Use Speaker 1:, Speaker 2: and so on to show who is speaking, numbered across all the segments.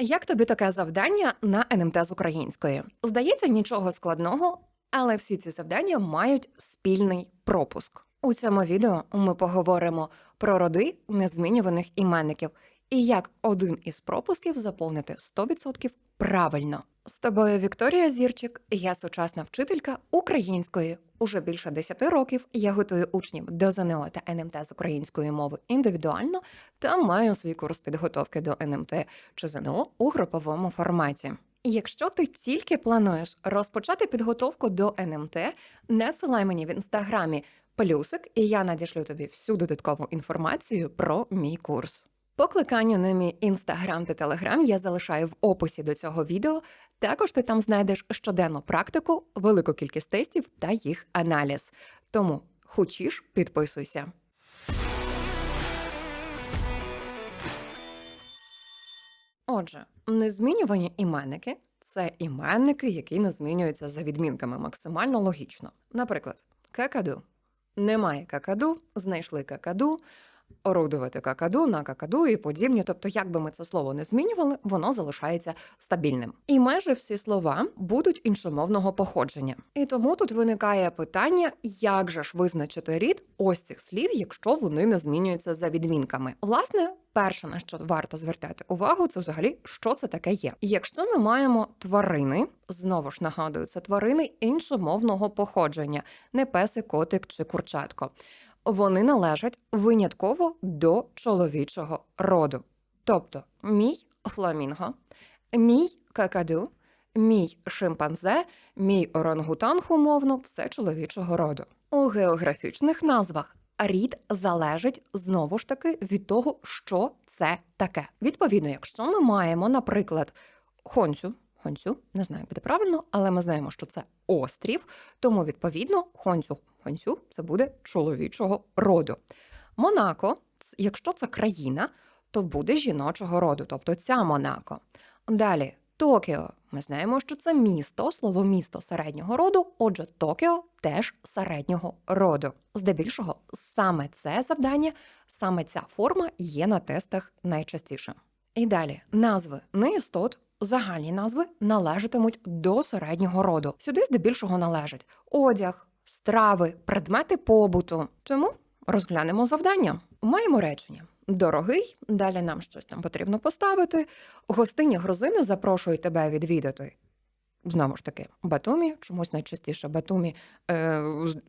Speaker 1: Як тобі таке завдання на НМТ з української? Здається, нічого складного, але всі ці завдання мають спільний пропуск. У цьому відео ми поговоримо про роди незмінюваних іменників і як один із пропусків заповнити 100% правильно. З тобою Вікторія Зірчик, я сучасна вчителька української. Уже більше 10 років я готую учнів до ЗНО та НМТ з української мови індивідуально та маю свій курс підготовки до НМТ чи ЗНО у груповому форматі. Якщо ти тільки плануєш розпочати підготовку до НМТ, надсилай мені в інстаграмі плюсик, і я надішлю тобі всю додаткову інформацію про мій курс. Покликання на мій інстаграм та телеграм я залишаю в описі до цього відео. Також ти там знайдеш щоденну практику, велику кількість тестів та їх аналіз. Тому хочеш, підписуйся. Отже, незмінювані іменники це іменники, які не змінюються за відмінками максимально логічно. Наприклад, какаду. Немає какаду, знайшли какаду, орудувати какаду на какаду і подібні. Тобто, як би ми це слово не змінювали, воно залишається стабільним. І майже всі слова будуть іншомовного походження. І тому тут виникає питання, як же ж визначити рід ось цих слів, якщо вони не змінюються за відмінками. Власне, перше на що варто звертати увагу, це взагалі що це таке є. Якщо ми маємо тварини, знову ж нагадую, це тварини іншомовного походження, не песик, котик чи курчатко вони належать винятково до чоловічого роду. Тобто мій фламінго, мій какаду, мій шимпанзе, мій орангутанг, умовно, все чоловічого роду. У географічних назвах рід залежить знову ж таки від того, що це таке. Відповідно, якщо ми маємо, наприклад, хонцю. Хонцю, не знаю, як буде правильно, але ми знаємо, що це острів, тому відповідно хонцю Хонцю це буде чоловічого роду. Монако, якщо це країна, то буде жіночого роду, тобто ця Монако. Далі Токіо. Ми знаємо, що це місто, слово місто середнього роду, отже, Токіо теж середнього роду. Здебільшого, саме це завдання, саме ця форма є на тестах найчастіше. І далі назви неістот, загальні назви належатимуть до середнього роду. Сюди здебільшого належать одяг, страви, предмети побуту. Тому розглянемо завдання. Маємо речення. Дорогий, далі нам щось там потрібно поставити. Гостині грузини запрошують тебе відвідати. Знову ж таки, Батумі, чомусь найчастіше Батумі е,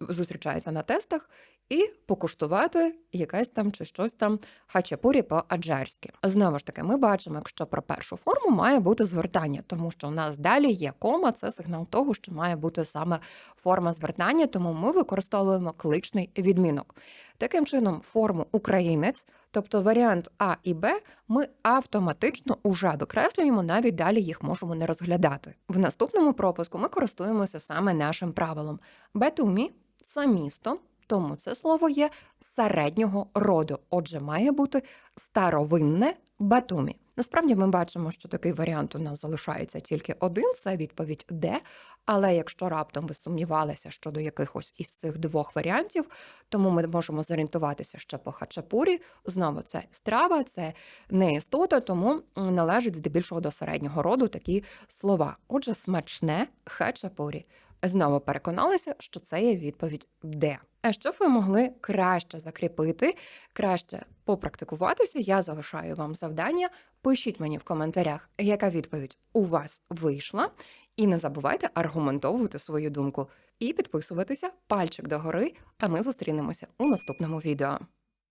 Speaker 1: зустрічається на тестах, і покуштувати якесь там чи щось там хачапурі по-аджарськи. Знову ж таки, ми бачимо, якщо про першу форму має бути звертання, тому що у нас далі є кома, це сигнал того, що має бути саме форма звертання, тому ми використовуємо кличний відмінок. Таким чином, форму українець, тобто варіант А і Б, ми автоматично уже викреслюємо, навіть далі їх можемо не розглядати. В наступному пропуску ми користуємося саме нашим правилом. Бетумі це місто. Тому це слово є середнього роду, отже, має бути старовинне батумі. Насправді ми бачимо, що такий варіант у нас залишається тільки один це відповідь Д. Але якщо раптом ви сумнівалися щодо якихось із цих двох варіантів, тому ми можемо зорієнтуватися ще по хачапурі. Знову це страва, це не істота, тому належить здебільшого до середнього роду такі слова. Отже, смачне хачапурі. Знову переконалися, що це є відповідь Д. А щоб ви могли краще закріпити, краще попрактикуватися, я залишаю вам завдання. Пишіть мені в коментарях, яка відповідь у вас вийшла. І не забувайте аргументовувати свою думку і підписуватися пальчик догори. А ми зустрінемося у наступному відео.